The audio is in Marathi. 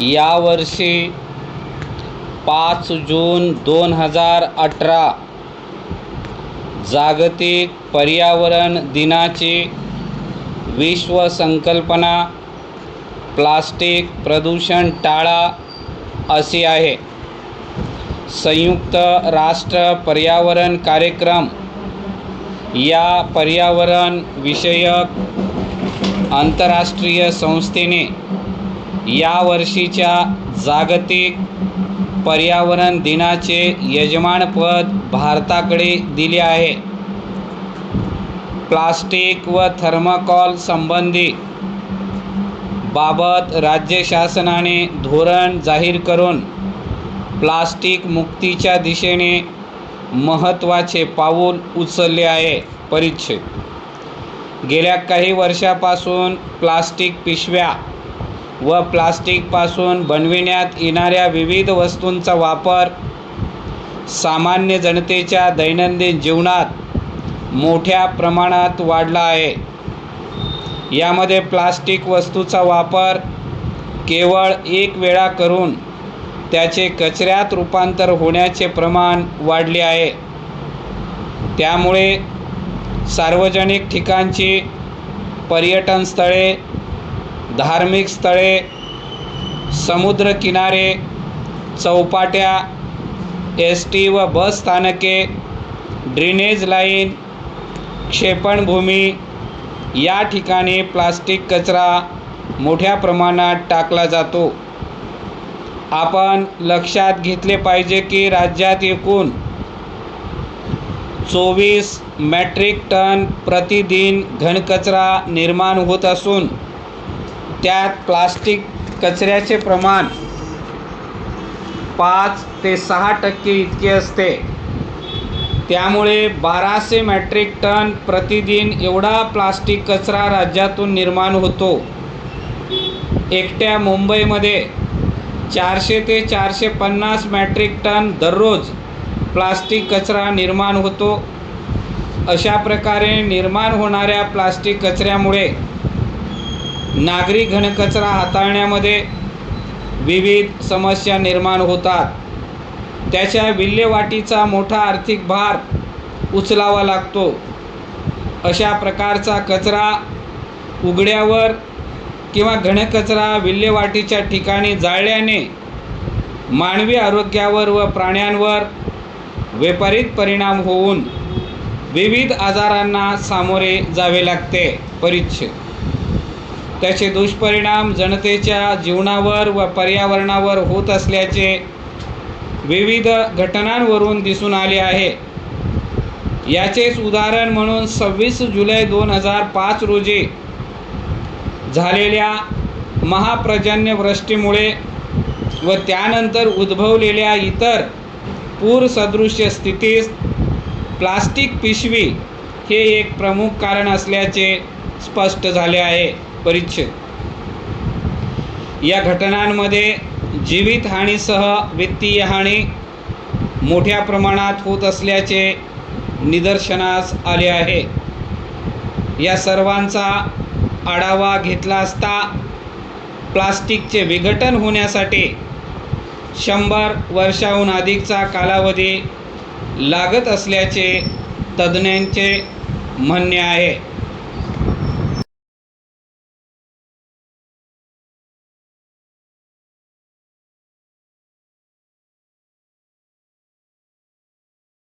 यावर्षी पाच जून दोन हजार अठरा जागतिक पर्यावरण दिनाची विश्व संकल्पना प्लास्टिक प्रदूषण टाळा अशी आहे. संयुक्त राष्ट्र पर्यावरण कार्यक्रम या पर्यावरण विषयक आंतरराष्ट्रीय संस्थेने या वर्षीच्या जागतिक पर्यावरण दिनाचे यजमानपद भारताकडे दिले आहे. प्लास्टिक व थर्माकॉल संबंधी बाबत राज्य शासनाने धोरण जाहीर करून प्लास्टिक मुक्तीच्या दिशेने महत्त्वाचे पाऊल उचलले आहे परिच्छेद. गेल्या काही वर्षापासून प्लास्टिक पिशव्या व प्लास्टिकपासून बनविण्यात येणाऱ्या विविध वस्तूंचा वापर सामान्य जनतेच्या दैनंदिन जीवनात मोठ्या प्रमाणात वाढला आहे. यामध्ये प्लास्टिक वस्तूचा वापर केवळ एक वेळा करून त्याचे कचऱ्यात रूपांतर होण्याचे प्रमाण वाढले आहे. त्यामुळे सार्वजनिक ठिकाणची पर्यटन स्थळे धार्मिक स्थळे समुद्रकिनारे चौपाट्या एस टी व बस स्थानके ड्रेनेज लाईन क्षेपणभूमी या ठिकाणी प्लास्टिक कचरा मोठ्या प्रमाणात टाकला जातो. आपण लक्षात घेतले पाहिजे की राज्यात एकूण चोवीस मॅट्रिक टन प्रतिदिन घनकचरा निर्माण होत असून त्यात प्लास्टिक कचऱ्याचे प्रमाण पाच ते सहा टक्के इतके असते. त्यामुळे बाराशे मॅट्रिक टन प्रतिदिन एवढा प्लास्टिक कचरा राज्यातून निर्माण होतो. एकट्या मुंबईमध्ये चारशे ते चारशे पन्नास मॅट्रिक टन दररोज प्लास्टिक कचरा निर्माण होतो. अशा प्रकारे निर्माण होणाऱ्या प्लास्टिक कचऱ्यामुळे नागरी घनकचरा हाताळण्यामध्ये विविध समस्या निर्माण होतात. त्याच्या विल्हेवाटीचा मोठा आर्थिक भार उचलावा लागतो. अशा प्रकारचा कचरा उघड्यावर किंवा घनकचरा विल्हेवाटीच्या ठिकाणी जाळल्याने मानवी आरोग्यावर व प्राण्यांवर विपरीत परिणाम होऊन विविध आजारांना सामोरे जावे लागते. परिच्छेद त्याचे दुष्परिणाम जनतेच्या जीवनावर व पर्यावरणावर होत असल्याचे विविध घटनांवरून दिसून आले आहे. याचेच उदाहरण म्हणून सव्वीस जुलै दोन हजार पाच रोजी झालेल्या महाप्रजन्यवृष्टीमुळे व त्यानंतर उद्भवलेल्या इतर पूरसदृश्य स्थितीस प्लास्टिक पिशवी हे एक प्रमुख कारण असल्याचे स्पष्ट झाले आहे. परिच्छेद. या घटनांमध्ये जीवितहानीसह वित्तीय हानी मोठ्या प्रमाणात होत असल्याचे निदर्शनास आले आहे. या सर्वांचा आढावा घेतला असता प्लास्टिकचे विघटन होण्यासाठी शंभर वर्षाहून अधिकचा कालावधी लागत असल्याचे तज्ज्ञांचे म्हणणे आहे.